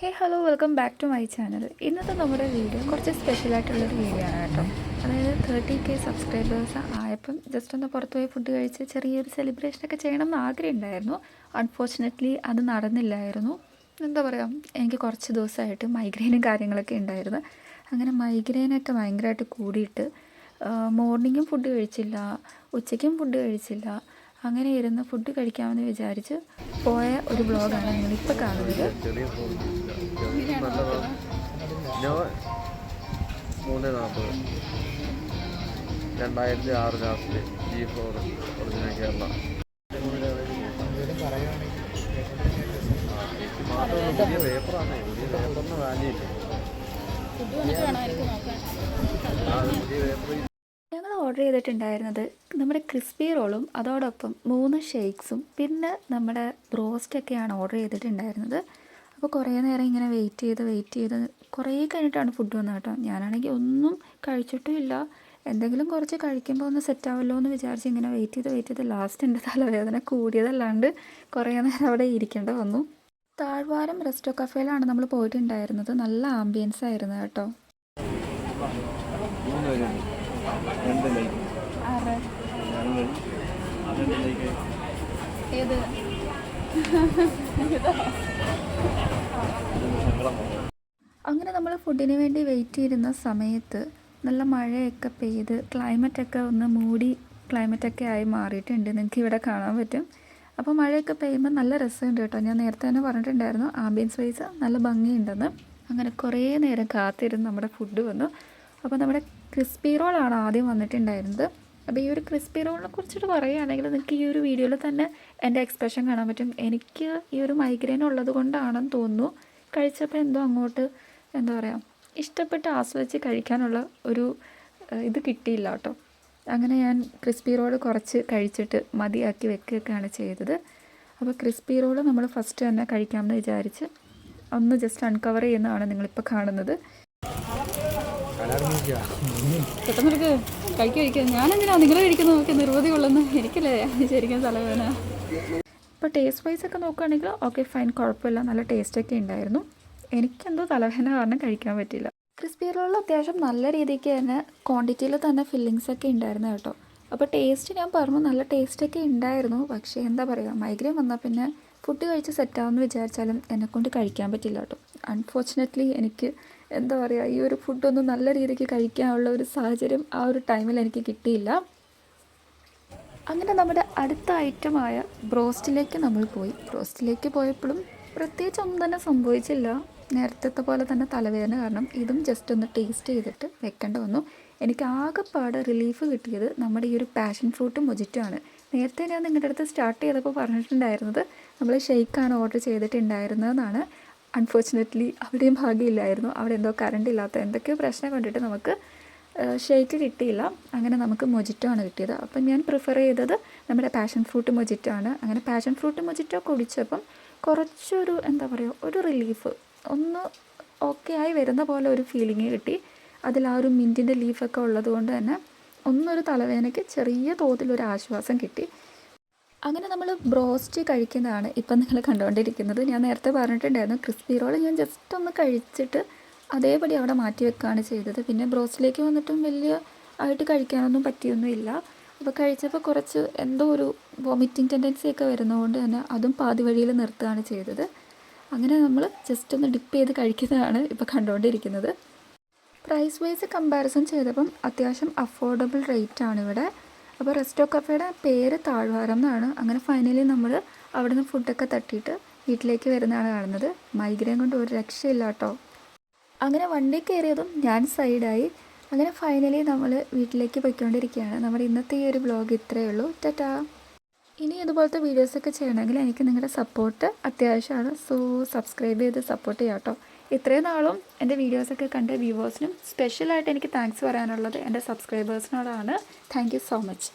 Hey hello welcome back to my channel ഇന്നത്തെ നമ്മുടെ video കുറച്ച് സ്പെഷ്യൽ സ്പെഷ്യലായിട്ടുള്ളൊരു വീഡിയോ ആണ് കേട്ടോ. അതായത് തേർട്ടി കെ സബ്സ്ക്രൈബേഴ്സ് ആയപ്പം ജസ്റ്റ് ഒന്ന് പുറത്ത് പോയി ഫുഡ് കഴിച്ച് ചെറിയൊരു സെലിബ്രേഷനൊക്കെ ചെയ്യണം എന്ന് ആഗ്രഹം ഉണ്ടായിരുന്നു അൺഫോർച്ചുനേറ്റ്ലി അത് നടന്നില്ലായിരുന്നു. എന്താ പറയുക എനിക്ക് കുറച്ച് ദിവസമായിട്ട് മൈഗ്രെയിനും കാര്യങ്ങളൊക്കെ ഉണ്ടായിരുന്നു. അങ്ങനെ മൈഗ്രെയിനൊക്കെ ഭയങ്കരമായിട്ട് കൂടിയിട്ട് മോർണിംഗും ഫുഡ് കഴിച്ചില്ല ഉച്ചയ്ക്കും ഫുഡ് കഴിച്ചില്ല അങ്ങനെ ഇരുന്ന് ഫുഡ് കഴിക്കാമെന്ന് വിചാരിച്ച് പോയ ഒരു ബ്ലോഗാണ് നിങ്ങളിപ്പോൾ കാണുന്നത്. മൂന്ന് നാൽപ്പത് രണ്ടായിരത്തി ആറ് last G four original Kerala പുതിയ പേപ്പറാണ് പുതിയ പേപ്പറിന് വാല്യൂ ഇല്ല പുതിയ പേപ്പർ ഞങ്ങൾ ഓർഡർ ചെയ്തിട്ടുണ്ടായിരുന്നത് നമ്മുടെ ക്രിസ്പി റോളും അതോടൊപ്പം മൂന്ന് ഷേക്സും പിന്നെ നമ്മുടെ ബ്രോസ്റ്റൊക്കെയാണ് ഓർഡർ ചെയ്തിട്ടുണ്ടായിരുന്നത്. അപ്പോൾ കുറേ നേരം ഇങ്ങനെ വെയിറ്റ് ചെയ്ത് വെയിറ്റ് ചെയ്ത് കുറേ കഴിഞ്ഞിട്ടാണ് ഫുഡ് വന്നത് കേട്ടോ. ഞാനാണെങ്കിൽ ഒന്നും കഴിച്ചിട്ടും ഇല്ല. എന്തെങ്കിലും കുറച്ച് കഴിക്കുമ്പോൾ ഒന്ന് സെറ്റാവല്ലോ എന്ന് വിചാരിച്ച് ഇങ്ങനെ വെയിറ്റ് ചെയ്ത് വെയിറ്റ് ചെയ്ത് ലാസ്റ്റ് എന്റെ തലവേദന കൂടിയതല്ലാണ്ട് കുറേ നേരം അവിടെ ഇരിക്കേണ്ട വന്നു. താഴ്വാരം റെസ്റ്റോ കഫേയിലാണ് നമ്മൾ പോയിട്ടുണ്ടായിരുന്നത്. നല്ല ആംബിയൻസ് ആയിരുന്നു കേട്ടോ. ലൈക്ക് ലൈക്ക് അങ്ങനെ നമ്മൾ ഫുഡിന് വേണ്ടി വെയിറ്റ് ചെയ്തിരുന്ന സമയത്ത് നല്ല മഴയൊക്കെ പെയ്ത് ക്ലൈമറ്റൊക്കെ ഒന്ന് മൂടി ക്ലൈമറ്റൊക്കെ ആയി മാറിയിട്ടുണ്ട്. നിങ്ങൾക്ക് ഇവിടെ കാണാൻ പറ്റും. അപ്പോൾ മഴയൊക്കെ പെയ്യുമ്പോൾ നല്ല രസമുണ്ട് കേട്ടോ. ഞാൻ നേരത്തെ തന്നെ പറഞ്ഞിട്ടുണ്ടായിരുന്നു ആംബിയൻസ് വൈസ് നല്ല ഭംഗിയുണ്ടെന്ന്. അങ്ങനെ കുറേ നേരം കാത്തിരുന്ന് നമ്മുടെ ഫുഡ് വന്നു. അപ്പോൾ നമ്മുടെ ക്രിസ്പി റോളാണ് ആദ്യം വന്നിട്ടുണ്ടായിരുന്നത്. അപ്പോൾ ഈ ഒരു ക്രിസ്പി റോളിനെ കുറിച്ചിട്ട് പറയുകയാണെങ്കിൽ നിങ്ങൾക്ക് ഈ ഒരു വീഡിയോയിൽ തന്നെ എന്റെ എക്സ്പ്രഷൻ കാണാൻ പറ്റും. എനിക്ക് ഈ ഒരു മൈഗ്രെയിൻ ഉള്ളത് കൊണ്ടാണെന്ന് തോന്നുന്നു. കഴിച്ചപ്പോൾ എന്തോ അങ്ങോട്ട് എന്താ പറയുക ഇഷ്ടപ്പെട്ട് ആസ്വദിച്ച് കഴിക്കാനുള്ള ഒരു ഇത് കിട്ടിയില്ല കേട്ടോ. അങ്ങനെ ഞാൻ ക്രിസ്പി റോൾ കുറച്ച് കഴിച്ചിട്ട് മതിയാക്കി വെക്കുകയൊക്കെയാണ് ചെയ്തത്. അപ്പോൾ ക്രിസ്പി റോൾ നമ്മൾ ഫസ്റ്റ് തന്നെ കഴിക്കാമെന്ന് വിചാരിച്ച് ഒന്ന് ജസ്റ്റ് അൺകവർ ചെയ്യുന്നതാണ് നിങ്ങളിപ്പോൾ കാണുന്നത്. പെട്ടെന്ന് എടുക്ക് കഴിക്കുക കഴിക്കുക ഞാനെന്തിനാ? നിങ്ങൾ കഴിക്കുന്നത് നോക്കി നിർവൃതി കൊള്ളുന്നു. എനിക്കല്ലേ ശരിക്കും തലവേദന ഇപ്പോൾ ടേസ്റ്റ് വൈസ് ഒക്കെ നോക്കുകയാണെങ്കിൽ ഓക്കെ ഫൈൻ കുഴപ്പമില്ല. നല്ല ടേസ്റ്റൊക്കെ ഉണ്ടായിരുന്നു. എനിക്കെന്തോ തലവേദന കാരണം കഴിക്കാൻ പറ്റില്ല ക്രിസ്പി റോളിൽ അത്യാവശ്യം നല്ല രീതിക്ക് തന്നെ ക്വാണ്ടിറ്റിയിൽ തന്നെ ഫില്ലിങ്സ് ഒക്കെ ഉണ്ടായിരുന്നു കേട്ടോ. അപ്പോൾ ടേസ്റ്റ് ഞാൻ പറഞ്ഞു നല്ല ടേസ്റ്റൊക്കെ ഉണ്ടായിരുന്നു. പക്ഷേ എന്താ പറയുക മൈഗ്രെയിൻ വന്നാൽ പിന്നെ ഫുഡ് കഴിച്ച് സെറ്റാവുമെന്ന് വിചാരിച്ചാലും എന്നെക്കൊണ്ട് കഴിക്കാൻ പറ്റില്ല കേട്ടോ. അൺഫോർച്ചുനേറ്റ്ലി എനിക്ക് എന്താ പറയുക ഈ ഒരു ഫുഡൊന്നും നല്ല രീതിക്ക് കഴിക്കാനുള്ള ഒരു സാഹചര്യം ആ ഒരു ടൈമിൽ എനിക്ക് കിട്ടിയില്ല. അങ്ങനെ നമ്മുടെ അടുത്ത ഐറ്റമായ ബ്രോസ്റ്റിലേക്ക് നമ്മൾ പോയി. ബ്രോസ്റ്റിലേക്ക് പോയപ്പോഴും പ്രത്യേകിച്ച് ഒന്നും തന്നെ സംഭവിച്ചില്ല. നേരത്തെ പോലെ തന്നെ തലവേദന കാരണം ഇതും ജസ്റ്റ് ഒന്ന് ടേസ്റ്റ് ചെയ്തിട്ട് വെക്കേണ്ട വന്നു. എനിക്ക് ആകെപ്പാട് റിലീഫ് കിട്ടിയത് നമ്മുടെ ഈ ഒരു പാഷൻ ഫ്രൂട്ട് മൊജിറ്റോ ആണ്. നേരത്തെ ഞാൻ നിങ്ങളുടെ അടുത്ത് സ്റ്റാർട്ട് ചെയ്തപ്പോൾ പറഞ്ഞിട്ടുണ്ടായിരുന്നത് നമ്മൾ ഷെയ്ക്കാണ് ഓർഡർ ചെയ്തിട്ടുണ്ടായിരുന്നതെന്നാണ്. അൺഫോർച്ചുനേറ്റ്ലി അവിടെയും ഭാഗ്യമില്ലായിരുന്നു. അവിടെ എന്തോ കറണ്ട് ഇല്ലാത്ത എന്തൊക്കെയോ പ്രശ്നം കൊണ്ടിട്ട് നമുക്ക് ഷേക്ക് കിട്ടിയില്ല. അങ്ങനെ നമുക്ക് മൊജിറ്റോ ആണ് കിട്ടിയത്. അപ്പം ഞാൻ പ്രിഫർ ചെയ്തത് നമ്മുടെ പാഷൻ ഫ്രൂട്ട് മൊജിറ്റോ ആണ്. അങ്ങനെ പാഷൻ ഫ്രൂട്ട് മൊജിറ്റോ കുടിച്ചപ്പം കുറച്ചൊരു എന്താ പറയുക ഒരു റിലീഫ് ഒന്ന് ഓക്കെ ആയി വരുന്ന പോലെ ഒരു ഫീലിംഗ് കിട്ടി. അതിൽ ആ ഒരു മിന്റിന്റെ ലീഫൊക്കെ ഉള്ളത് കൊണ്ട് തന്നെ ഒന്നൊരു തലവേദനയ്ക്ക് ചെറിയ തോതിലൊരു ആശ്വാസം കിട്ടി. അങ്ങനെ നമ്മൾ ബ്രോസ്റ്റ് കഴിക്കുന്നതാണ് ഇപ്പം നിങ്ങൾ കണ്ടുകൊണ്ടിരിക്കുന്നത് ഞാൻ നേരത്തെ പറഞ്ഞിട്ടുണ്ടായിരുന്നു ക്രിസ്പി റോൾ ഞാൻ ജസ്റ്റ് ഒന്ന് കഴിച്ചിട്ട് അതേപടി അവിടെ മാറ്റി വെക്കുകയാണ് ചെയ്തത്. പിന്നെ ബ്രോസ്റ്റിലേക്ക് വന്നിട്ടും വലിയ ആയിട്ട് കഴിക്കാനൊന്നും പറ്റിയൊന്നുമില്ല. അപ്പോൾ കഴിച്ചപ്പോൾ കുറച്ച് എന്തോ ഒരു വോമിറ്റിംഗ് ടെൻഡൻസി ഒക്കെ വരുന്നതുകൊണ്ട് തന്നെ അതും പാതി വഴിയിൽ നിർത്തുകയാണ് ചെയ്തത്. അങ്ങനെ നമ്മൾ ജസ്റ്റ് ഒന്ന് ഡിപ്പ് ചെയ്ത് കഴിക്കുന്നതാണ് ഇപ്പോൾ കണ്ടുകൊണ്ടിരിക്കുന്നത് പ്രൈസ് വൈസ് കമ്പാരിസൺ ചെയ്തപ്പം അത്യാവശ്യം അഫോർഡബിൾ റേറ്റ് ആണ് ഇവിടെ. അപ്പോൾ റെസ്റ്റോ കഫേയുടെ പേര് താഴ്വാരം എന്നാണ്. അങ്ങനെ ഫൈനലി നമ്മൾ അവിടെ നിന്ന് ഫുഡൊക്കെ തട്ടിയിട്ട് വീട്ടിലേക്ക് വരുന്നതാണ് കാണുന്നത്. മൈഗ്രെയിൻ കൊണ്ട് ഒരു രക്ഷയില്ല കേട്ടോ. അങ്ങനെ വണ്ടി കയറിയതും ഞാൻ സൈഡായി അങ്ങനെ ഫൈനലി നമ്മൾ വീട്ടിലേക്ക് പോയിക്കൊണ്ടിരിക്കുകയാണ്. നമ്മുടെ ഇന്നത്തെ ഈ ഒരു ബ്ലോഗ് ഇത്രയേ ഉള്ളൂ. ടാറ്റാ. ഇനി ഇതുപോലത്തെ വീഡിയോസൊക്കെ ചെയ്യണമെങ്കിൽ എനിക്ക് നിങ്ങളുടെ സപ്പോർട്ട് അത്യാവശ്യമാണ്. സോ സബ്സ്ക്രൈബ് ചെയ്ത് സപ്പോർട്ട് ചെയ്യാം കേട്ടോ ഇത്രയും നാളും എന്റെ വീഡിയോസൊക്കെ കണ്ട വ്യൂവേഴ്സിനും സ്പെഷ്യലായിട്ട് എനിക്ക് താങ്ക്സ് പറയാനുള്ളത് എന്റെ സബ്സ്ക്രൈബേഴ്സിനോടാണ് താങ്ക് സോ മച്ച്